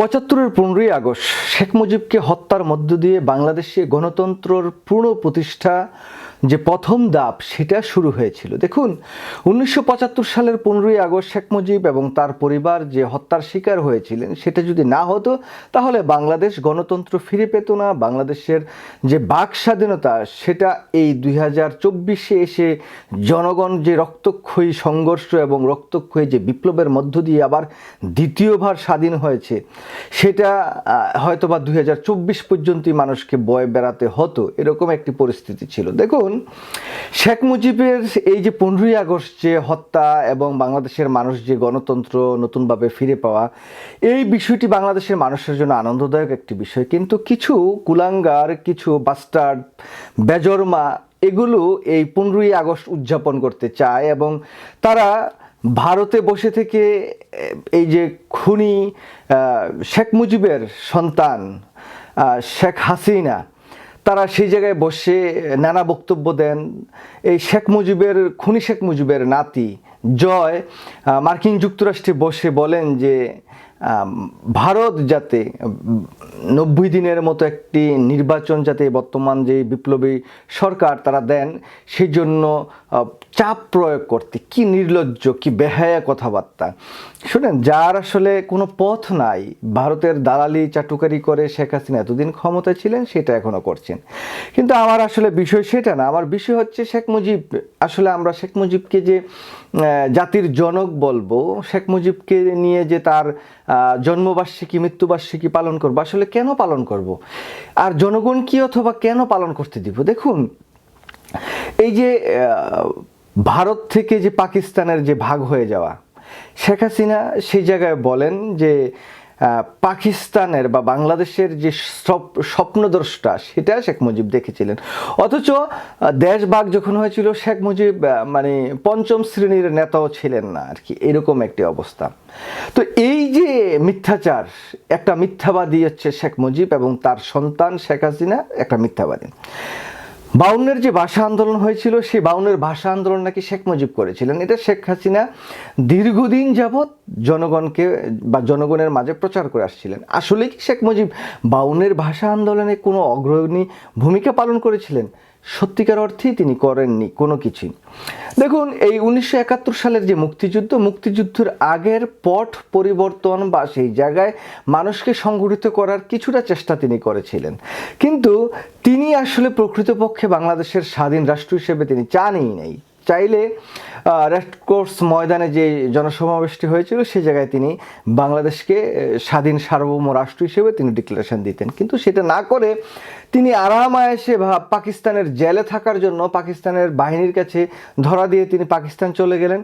পঁচাত্তরের পনেরোই আগস্ট শেখ মুজিবকে হত্যার মধ্য দিয়ে বাংলাদেশে গণতন্ত্রর পূর্ণ প্রতিষ্ঠা যে প্রথম দাপ, সেটা শুরু হয়েছিল। দেখুন, উনিশশো পঁচাত্তর সালের পনেরোই আগস্ট শেখ মুজিব এবং তার পরিবার যে হত্যার শিকার হয়েছিলেন, সেটা যদি না হতো, তাহলে বাংলাদেশ গণতন্ত্র ফিরে পেত না, বাংলাদেশের যে বাক স্বাধীনতা, সেটা এই দুই হাজার চব্বিশে এসে জনগণ যে রক্তক্ষয়ী সংঘর্ষ এবং রক্তক্ষয়ী যে বিপ্লবের মধ্য দিয়ে আবার দ্বিতীয়বার স্বাধীন হয়েছে, সেটা হয়তো বা দুই হাজার চব্বিশ পর্যন্তই মানুষকে বয়ে বেড়াতে হতো। এরকম একটি পরিস্থিতি ছিল। দেখুন শেখ মুজিবের এই যে পনেরোই আগস্ট যে হত্যা এবং বাংলাদেশের মানুষ যে গণতন্ত্র নতুনভাবে ফিরে পাওয়া, এই বিষয়টি বাংলাদেশের মানুষের জন্য আনন্দদায়ক একটি বিষয়। কিন্তু কিছু কুলাঙ্গার, কিছু বাস্টার্ড বেজরমা, এগুলো এই পনেরোই আগস্ট উদযাপন করতে চায় এবং তারা ভারতে বসে থেকে এই যে খুনি শেখ মুজিবের সন্তান শেখ হাসিনা তারা সেই জায়গায় বসে নানা বক্তব্য দেন। এই শেখ মুজিবের, খুনি শেখ মুজিবের নাতি জয় মার্কিন যুক্তরাষ্ট্রে বসে বলেন যে ভারত যাতে নব্বই দিনের মতো একটি নির্বাচন যাতে বর্তমান যে বিপ্লবী সরকার তারা দেন সেই জন্য চাপ প্রয়োগ করতে, কি নির্লজ্জ, কি বেহায়া কথাবার্তা। শুনেন, যার আসলে কোনো পথ নাই, ভারতের দালালি চাটুকারি করে শেখ হাসিনা এতদিন ক্ষমতায় ছিলেন, সেটা এখনও করছেন। কিন্তু আমার আসলে বিষয় সেটা না, আমার বিষয় হচ্ছে শেখ মুজিব, আসলে আমরা শেখ মুজিবকে যে জাতির জনক বলব, শেখ মুজিবকে নিয়ে যে তার জন্মবার্ষিকী, মৃত্যুবার্ষিকী পালন করব। আসলে কেন পালন করব? আর জনগণ কি অথবা কেন পালন করতে দিব? দেখুন, এই যে ভারত থেকে যে পাকিস্তানের যে ভাগ হয়ে যাওয়া, শেখ হাসিনা সেই জায়গায় বলেন যে পাকিস্তানের বা বাংলাদেশের যে স্বপ- স্বপ্নদ্রষ্টা সেটা শেখ মুজিব দেখেছিলেন। অথচ আহ, দেশ ভাগ যখন হয়েছিল শেখ মুজিব মানে পঞ্চম শ্রেণির নেতাও ছিলেন না আর কি। এরকম একটি অবস্থা। তো এই যে মিথ্যাচার একটা মিথ্যাবাদী হচ্ছে শেখ মুজিব এবং তার সন্তান শেখ হাসিনা একটা মিথ্যাবাদী। বাউন্নের যে ভাষা আন্দোলন হয়েছিল, সেই বাউনের ভাষা আন্দোলন নাকি শেখ মুজিব করেছিলেন। এটা শেখ হাসিনা দীর্ঘদিন যাবৎ জনগণকে বা জনগণের মাঝে প্রচার করে আসছিলেন। আসলে কি শেখ মুজিব বাউনের ভাষা আন্দোলনে কোনো অগ্রণী ভূমিকা পালন করেছিলেন? সত্যিকার অর্থেই তিনি করেননি কোনো কিছুই। দেখুন, এই উনিশশো একাত্তর সালের যে মুক্তিযুদ্ধ, মুক্তিযুদ্ধের আগের পট পরিবর্তন বা সেই জায়গায় মানুষকে সংগঠিত করার কিছুটা চেষ্টা তিনি করেছিলেন। কিন্তু তিনি আসলে প্রকৃতপক্ষে বাংলাদেশের স্বাধীন রাষ্ট্র হিসেবে তিনি চানই নাই। চাইলে রেডক্রস ময়দানে যে জনসমাবেশটি হয়েছিল সেই জায়গায় তিনি বাংলাদেশকে স্বাধীন সার্বভৌম রাষ্ট্র হিসেবে তিনি ডিক্লারেশন দিতেন। কিন্তু সেটা না করে তিনি আরাম আয়েসে বা পাকিস্তানের জেলে থাকার জন্য পাকিস্তানের বাহিনীর কাছে ধরা দিয়ে তিনি পাকিস্তান চলে গেলেন।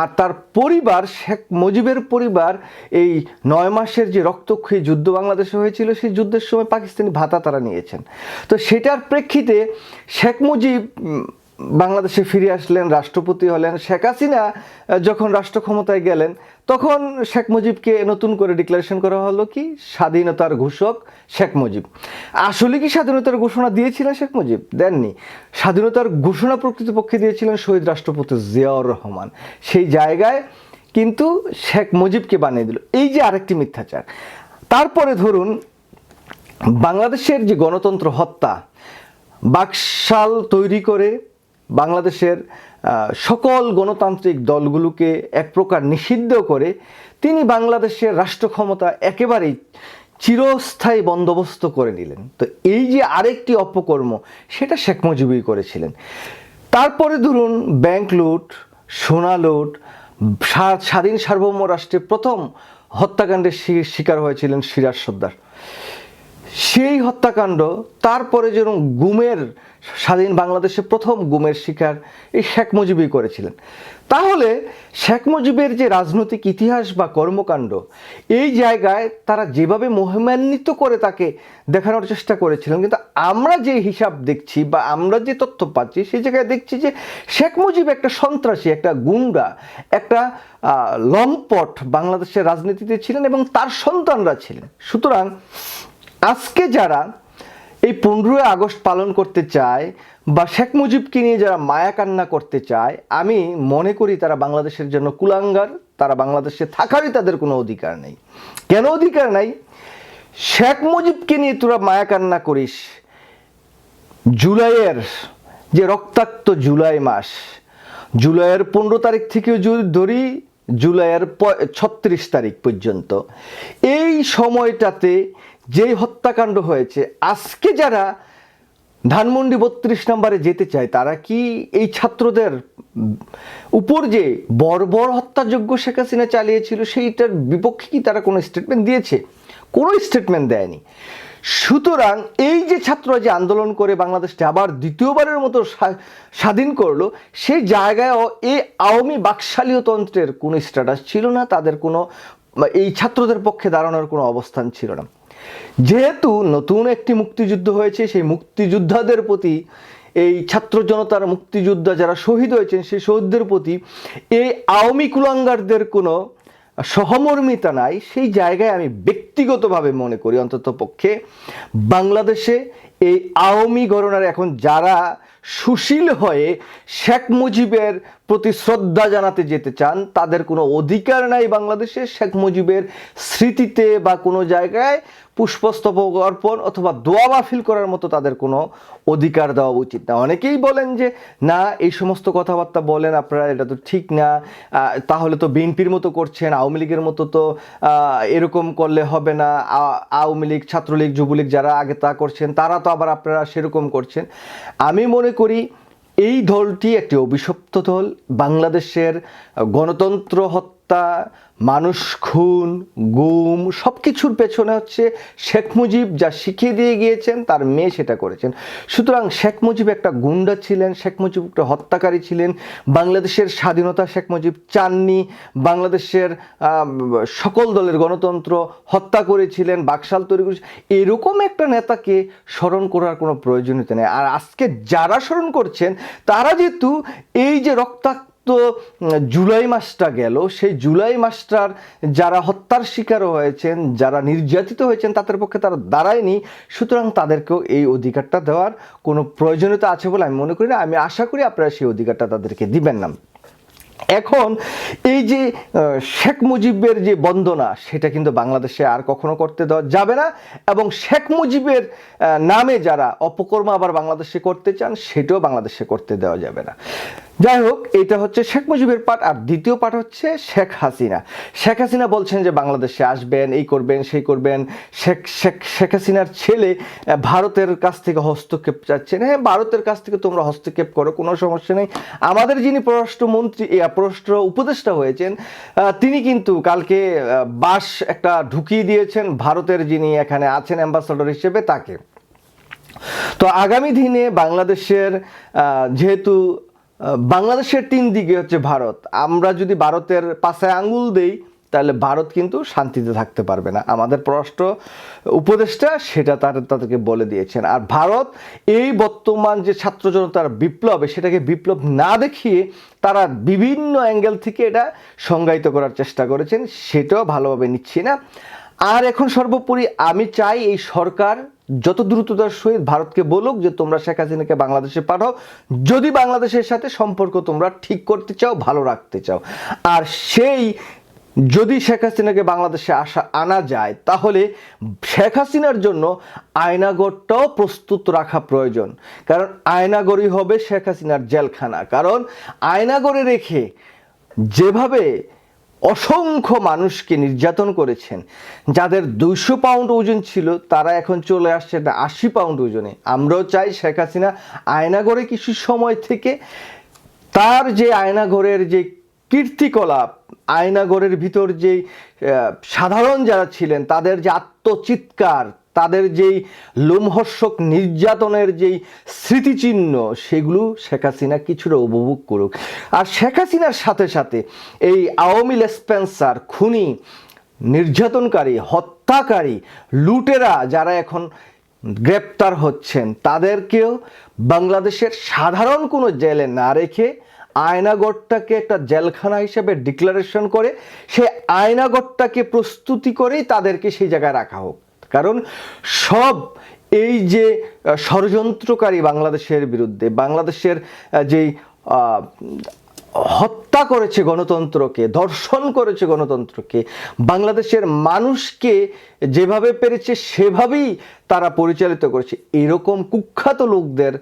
আর তার পরিবার, শেখ মুজিবের পরিবার, এই নয় মাসের যে রক্তক্ষয়ী যুদ্ধ বাংলাদেশে হয়েছিল, সেই যুদ্ধের সময় পাকিস্তানি ভাতা তারা নিয়েছেন। তো সেটার প্রেক্ষিতে শেখ মুজিব বাংলাদেশে ফিরে আসলেন, রাষ্ট্রপতি হলেন। শেখ হাসিনা যখন রাষ্ট্র ক্ষমতায় গেলেন, তখন শেখ মুজিবকে নতুন করে ডিক্লারেশন করা হলো কি? স্বাধীনতার ঘোষক শেখ মুজিব। আসলে কি স্বাধীনতার ঘোষণা দিয়েছিলেন শেখ মুজিব? দেননি। স্বাধীনতার ঘোষণা প্রকৃতপক্ষে দিয়েছিলেন শহীদ রাষ্ট্রপতি জিয়াউর রহমান। সেই জায়গায় কিন্তু শেখ মুজিবকে বানিয়ে দিল। এই যে আরেকটি মিথ্যাচার। তারপরে ধরুন, বাংলাদেশের যে গণতন্ত্র হত্যা, বাকশাল তৈরি করে বাংলাদেশের সকল গণতান্ত্রিক দলগুলোকে এক প্রকার নিষিদ্ধ করে তিনি বাংলাদেশের রাষ্ট্র ক্ষমতা একেবারেই চিরস্থায়ী বন্দোবস্ত করে নিলেন। তো এই যে আরেকটি অপকর্ম, সেটা শেখ মুজিবই করেছিলেন। তারপরে ধরুন, ব্যাংক লুট, সোনা লুট স্বাধীন সার্বভৌম রাষ্ট্রে প্রথম হত্যাকাণ্ডের শিকার হয়েছিলেন সিরাজ সর্দার। সেই হত্যাকাণ্ড, তারপরে যেরকম গুমের, স্বাধীন বাংলাদেশে প্রথম গুমের শিকার এই শেখ মুজিবই করেছিলেন। তাহলে শেখ মুজিবের যে রাজনৈতিক ইতিহাস বা কর্মকাণ্ড, এই জায়গায় তারা যেভাবে মহিমান্বিত করে তাকে দেখানোর চেষ্টা করেছিলেন, কিন্তু আমরা যে হিসাব দেখছি বা আমরা যে তথ্য পাচ্ছি, সেই জায়গায় দেখছি যে শেখ মুজিব একটা সন্ত্রাসী, একটা গুন্ডা একটা লম্পট বাংলাদেশের রাজনীতিতে ছিলেন এবং তার সন্তানরা ছিলেন। সুতরাং আজকে যারা এই পনেরোই আগস্ট পালন করতে চায় বা শেখ মুজিবকে নিয়ে যারা মায়া কান্না করতে চায়, আমি মনে করি তারা বাংলাদেশের জন্য কুলাঙ্গার, তারা বাংলাদেশে থাকারই তাদের কোনো অধিকার নেই। কেন অধিকার নাই? শেখ মুজিবকে নিয়ে তোরা মায়া কান্না করিস। জুলাইয়ের যে রক্তাক্ত জুলাই মাস, জুলাইয়ের পনেরো তারিখ থেকে যদি ধরি জুলাইয়ের ছত্রিশ তারিখ পর্যন্ত। এই সময়টাতে যেই হত্যাকাণ্ড হয়েছে, আজকে যারা ধানমন্ডি বত্রিশ নম্বরে যেতে চায়, তারা কি এই ছাত্রদের উপর যে বর্বর হত্যাযোগ্য শেখ হাসিনা চালিয়েছিল, সেইটার বিপক্ষে কি তারা কোনো স্টেটমেন্ট দিয়েছে? কোনো স্টেটমেন্ট দেয়নি। সুতরাং এই যে ছাত্ররা যে আন্দোলন করে বাংলাদেশকে আবার দ্বিতীয়বারের মতো স্বাধীন করল, সেই জায়গায়ও এই আওয়ামী বাকশালীয়তন্ত্রের কোনো স্ট্যাটাস ছিল না, তাদের কোনো এই ছাত্রদের পক্ষে দাঁড়ানোর কোনো অবস্থান ছিল না। যেহেতু নতুন একটি মুক্তিযুদ্ধ হয়েছে, সেই মুক্তিযোদ্ধাদের প্রতি, এই ছাত্র জনতার মুক্তিযোদ্ধা যারা শহীদ হয়েছেন, সেই শহীদদের প্রতি এই আওয়ামী কুলাঙ্গারদের কোনো সহমর্মিতা নাই, সেই জায়গায় আমি ব্যক্তিগতভাবে মনে করি অন্তত পক্ষে বাংলাদেশে এই আওয়ামী ঘরনার এখন যারা সুশীল হয়ে শেখ মুজিবের প্রতি শ্রদ্ধা জানাতে যেতে চান, তাদের কোনো অধিকার নাই বাংলাদেশে শেখ মুজিবের স্মৃতিতে বা কোনো জায়গায়। পুষ্পস্তবক অর্পণ অথবা দোয়া মাহফিল করার মতো তাদের কোনো অধিকার দেওয়া উচিত না। অনেকেই বলেন যে, না, এই সমস্ত কথাবার্তা বলেন আপনারা, এটা তো ঠিক না। তাহলে তো বিএনপির মতো করছেন, আওয়ামী লীগের মতো তো এরকম করলে হবে না। আওয়ামী লীগ, ছাত্রলীগ, যুবলীগ যারা আগে তা করছেন, তারা তো আবার আপনারা সেরকম করছেন। আমি মনে করি, এই দলটি একটি অভিশপ্ত দল। বাংলাদেশের গণতন্ত্র হত্যা মানুষ খুন, গুম সব কিছুর পেছনে হচ্ছে শেখ মুজিব যা শিখিয়ে দিয়ে গিয়েছেন, তার মেয়ে সেটা করেছেন। সুতরাং শেখ মুজিব একটা গুন্ডা ছিলেন, শেখ মুজিব একটা হত্যাকারী ছিলেন, বাংলাদেশের স্বাধীনতা শেখ মুজিব চাননি, বাংলাদেশের সকল দলের গণতন্ত্র হত্যা করেছিলেন, বাকশাল তৈরি করেছিলেন, এরকম একটা নেতাকে স্মরণ করার কোনো প্রয়োজনীয়তা নেই। আর আজকে যারা স্মরণ করছেন, তারা যেহেতু এই যে রক্তাক্ত জুলাই মাসটা গেল। সেই জুলাই মাসটার যারা হত্যার শিকার হয়েছেন, যারা নির্যাতিত হয়েছেন, তাদের পক্ষে তারা দাঁড়ায়নি। সুতরাং তাদেরকেও এই অধিকারটা দেওয়ার কোনো প্রয়োজনীয়তা আছে বলে আমি মনে করি না। আমি আশা করি আপনারা সেই অধিকারটা তাদেরকে দিবেন না। এখন এই যে শেখ মুজিবের যে বন্দনা, সেটা কিন্তু বাংলাদেশে আর কখনো করতে দেওয়া যাবে না। এবং শেখ মুজিবের নামে যারা অপকর্ম আবার বাংলাদেশে করতে চান, সেটাও বাংলাদেশে করতে দেওয়া যাবে না। যাই হোক এটা হচ্ছে শেখ মুজিবের পাঠ, আর দ্বিতীয় পাঠ হচ্ছে শেখ হাসিনা। শেখ হাসিনা বলছেন যে বাংলাদেশে আসবেন, এই করবেন, সেই করবেন। শেখ শেখ শেখ হাসিনার ছেলে ভারতের কাছ থেকে হস্তক্ষেপ চাচ্ছেন। হ্যাঁ ভারতের কাছ থেকে তোমরা হস্তক্ষেপ করো, কোনো সমস্যা নেই। আমাদের যিনি পররাষ্ট্রমন্ত্রী পররাষ্ট্র উপদেষ্টা হয়েছেন তিনি কিন্তু কালকে বাস একটা ঢুকিয়ে দিয়েছেন ভারতের যিনি এখানে আছেন অ্যাম্বাসাডর হিসেবে, তাকে। তো আগামী দিনে বাংলাদেশের যেহেতু বাংলাদেশের তিন দিকে হচ্ছে ভারত। আমরা যদি ভারতের পাশে আঙ্গুল দেই, তাহলে ভারত কিন্তু শান্তিতে থাকতে পারবে না। আমাদের পররাষ্ট্র উপদেষ্টা সেটা তার তাদেরকে বলে দিয়েছেন। আর ভারত এই বর্তমান যে ছাত্র জনতার বিপ্লবে, সেটাকে বিপ্লব না দেখিয়ে তারা বিভিন্ন অ্যাঙ্গেল থেকে এটা সংজ্ঞায়িত করার চেষ্টা করেছেন, সেটাও ভালোভাবে নিচ্ছি না। আর এখন সর্বোপরি আমি চাই এই সরকার যত দ্রুততার সহিত ভারতকে বলুক যে তোমরা শেখ হাসিনাকে বাংলাদেশে পাঠাও, যদি বাংলাদেশের সাথে সম্পর্ক তোমরা ঠিক করতে চাও, ভালো রাখতে চাও। আর সেই যদি শেখ হাসিনাকে বাংলাদেশে আসা, আনা যায়, তাহলে শেখ হাসিনার জন্য আয়নাগরটাও প্রস্তুত রাখা প্রয়োজন। কারণ আয়নাগরই হবে শেখ হাসিনার জেলখানা। কারণ আয়নাগরে রেখে যেভাবে অসংখ্য মানুষকে নির্যাতন করেছেন। যাদের দুইশো পাউন্ড ওজন ছিল, তারা এখন চলে আসছে এটা আশি পাউন্ড ওজনে। আমরাও চাই শেখ হাসিনা আয়নাঘরে কিছু সময় থেকে তার যে আয়নাঘরের যে কীর্তিকলাপ আয়নাঘরের ভিতর যে সাধারণ যারা ছিলেন, তাদের যে আত্মচিৎকার তাদের যেই লোমহর্ষক নির্যাতনের যেই স্মৃতিচিহ্ন, সেগুলো শেখ হাসিনা কিছুটা উপভোগ করুক। আর শেখ হাসিনার সাথে সাথে এই আওয়ামী স্পেন্সার, খুনি, নির্যাতনকারী, হত্যাকারী, লুটেরা যারা এখন গ্রেপ্তার হচ্ছেন, তাদেরকেও বাংলাদেশের সাধারণ কোনো জেলে না রেখে আয়নাগরটাকে একটা জেলখানা হিসেবে ডিক্লারেশন করে সে আয়নাগরটাকে প্রস্তুতি করেই তাদেরকে সেই জায়গায় রাখা হোক। কারণ সব এই যে ষড়যন্ত্রকারী বাংলাদেশের বিরুদ্ধে, বাংলাদেশের যেই হত্যা করেছে গণতন্ত্রকে, ধর্ষণ করেছে গণতন্ত্রকে, বাংলাদেশের মানুষকে যেভাবে পেরেছে সেভাবেই তারা পরিচালিত করেছে। এরকম কুখ্যাত লোকদের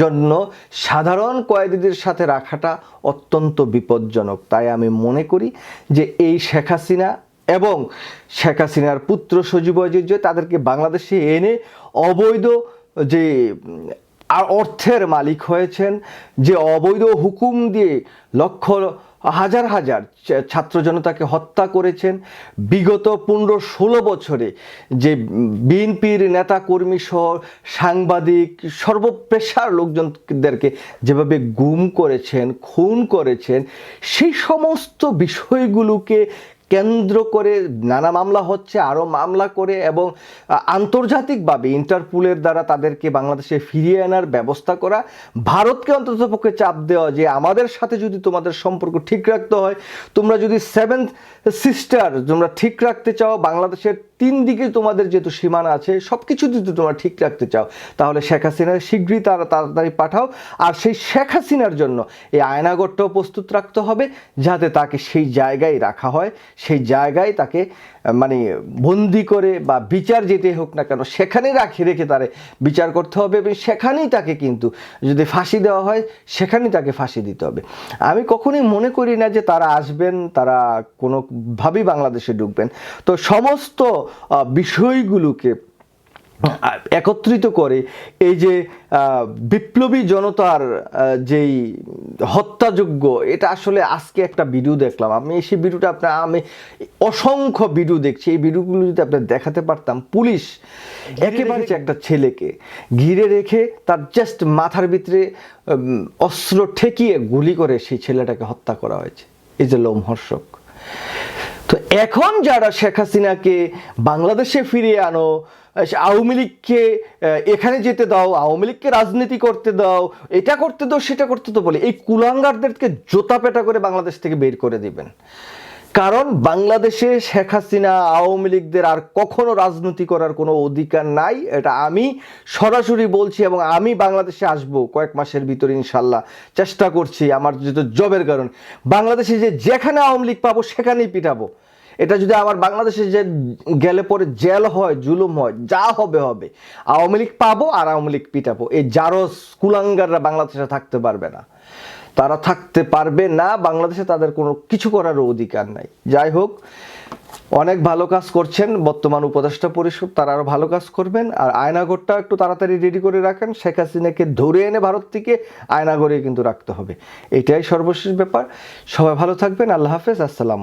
জন্য সাধারণ কয়েদিদের সাথে রাখাটা অত্যন্ত বিপজ্জনক। তাই আমি মনে করি যে এই শেখ হাসিনা এবং শেখ হাসিনার পুত্র সজীব জয় তাদেরকে বাংলাদেশে এনে অবৈধ যে অর্থের মালিক হয়েছেন, যে অবৈধ হুকুম দিয়ে লক্ষ হাজার হাজার ছাত্র জনতাকে হত্যা করেছেন, বিগত পনেরো ষোলো বছরে যে বিএনপির নেতা কর্মী সহ সাংবাদিক সর্বপেশার লোকজনদেরকে যেভাবে গুম করেছেন, খুন করেছেন, সেই সমস্ত বিষয়গুলোকে কেন্দ্র করে নানা মামলা হচ্ছে আরও মামলা করে এবং আন্তর্জাতিকভাবে ইন্টারপুলের দ্বারা তাদেরকে বাংলাদেশে ফিরিয়ে আনার ব্যবস্থা করা। ভারতকে অন্ততপক্ষে চাপ দেওয়া যে, আমাদের সাথে যদি তোমাদের সম্পর্ক ঠিক রাখতে হয়, তোমরা যদি সেভেন্থ সিস্টার তোমরা ঠিক রাখতে চাও, বাংলাদেশের তিন দিকে তোমাদের যেহেতু সীমানা আছে সব কিছু যদি তোমরা ঠিক রাখতে চাও, তাহলে শেখ হাসিনা শীঘ্রই তারা তাড়াতাড়ি পাঠাও। আর সেই শেখ হাসিনার জন্য এই আয়নাগরটাও প্রস্তুত রাখতে হবে, যাতে তাকে সেই জায়গায় রাখা হয়, সেই জায়গায় তাকে মানে বন্দি করে বা বিচার যেতে হোক না কেন, সেখানে রাখে, রেখে তারে বিচার করতে হবে এবং সেখানেই তাকে কিন্তু যদি ফাঁসি দেওয়া হয়, সেখানেই তাকে ফাঁসি দিতে হবে। আমি কখনোই মনে করি না যে তারা আসবেন, তারা কোনোভাবেই বাংলাদেশে ঢুকবেন। তো সমস্ত বিষয়গুলোকে একত্রিত করে এই যে বিপ্লবী জনতার যেই হত্যাযোগ্য এটা আসলে আজকে একটা ভিডিও দেখলাম। আমি সেই ভিডিওটা আপনার আমি অসংখ্য ভিডিও দেখছি। এই ভিডিওগুলো যদি আপনার দেখাতে পারতাম পুলিশ একেবারে একটা ছেলেকে ঘিরে রেখে তার জাস্ট মাথার ভিতরে অস্ত্র ঠেকিয়ে গুলি করে সেই ছেলেটাকে হত্যা করা হয়েছে। এই যে লোমহর্ষক। তো এখন যারা শেখ হাসিনাকে বাংলাদেশে ফিরিয়ে আনো আওয়ামী লীগকে এখানে যেতে দাও, আওয়ামী লীগকে রাজনীতি করতে দাও, এটা করতে দাও, সেটা করতে তো বলে এই কুলাঙ্গারদেরকে জোতা পেটা করে বাংলাদেশ থেকে বের করে দিবেন। কারণ বাংলাদেশে শেখ হাসিনা, আওয়ামী লীগদের আর কখনো রাজনীতি করার কোনো অধিকার নাই, এটা আমি সরাসরি বলছি এবং আমি বাংলাদেশে আসব কয়েক মাসের ভিতরে ইনশাল্লাহ। চেষ্টা করছি আমার যেহেতু জবের কারণ। বাংলাদেশে যে যেখানে আওয়ামী লীগ পাবো, সেখানেই পিটাবো। এটা যদি আবার বাংলাদেশে যে গেলে পরে জেল হয়, জুলুম হয়, যা হবে হবে। আওয়ামী লীগ পাবো আর আওয়ামী লীগ পিটাবো। এই জারস কুলাঙ্গাররা বাংলাদেশে থাকতে পারবে না। তারা থাকতে পারবে না, বাংলাদেশে তাদের কোনো কিছু করারও অধিকার নাই। যাই হোক, অনেক ভালো কাজ করছেন বর্তমান উপদেষ্টা পরিষদ, তারা আরও ভালো কাজ করবেন। আর আয়নাগরটা একটু তাড়াতাড়ি রেডি করে রাখেন। শেখ হাসিনাকে ধরে এনে ভারত থেকে আয়নাগরে কিন্তু রাখতে হবে। এটাই সর্বশেষ ব্যাপার। সবাই ভালো থাকবেন। আল্লাহ হাফেজ। আসসালাম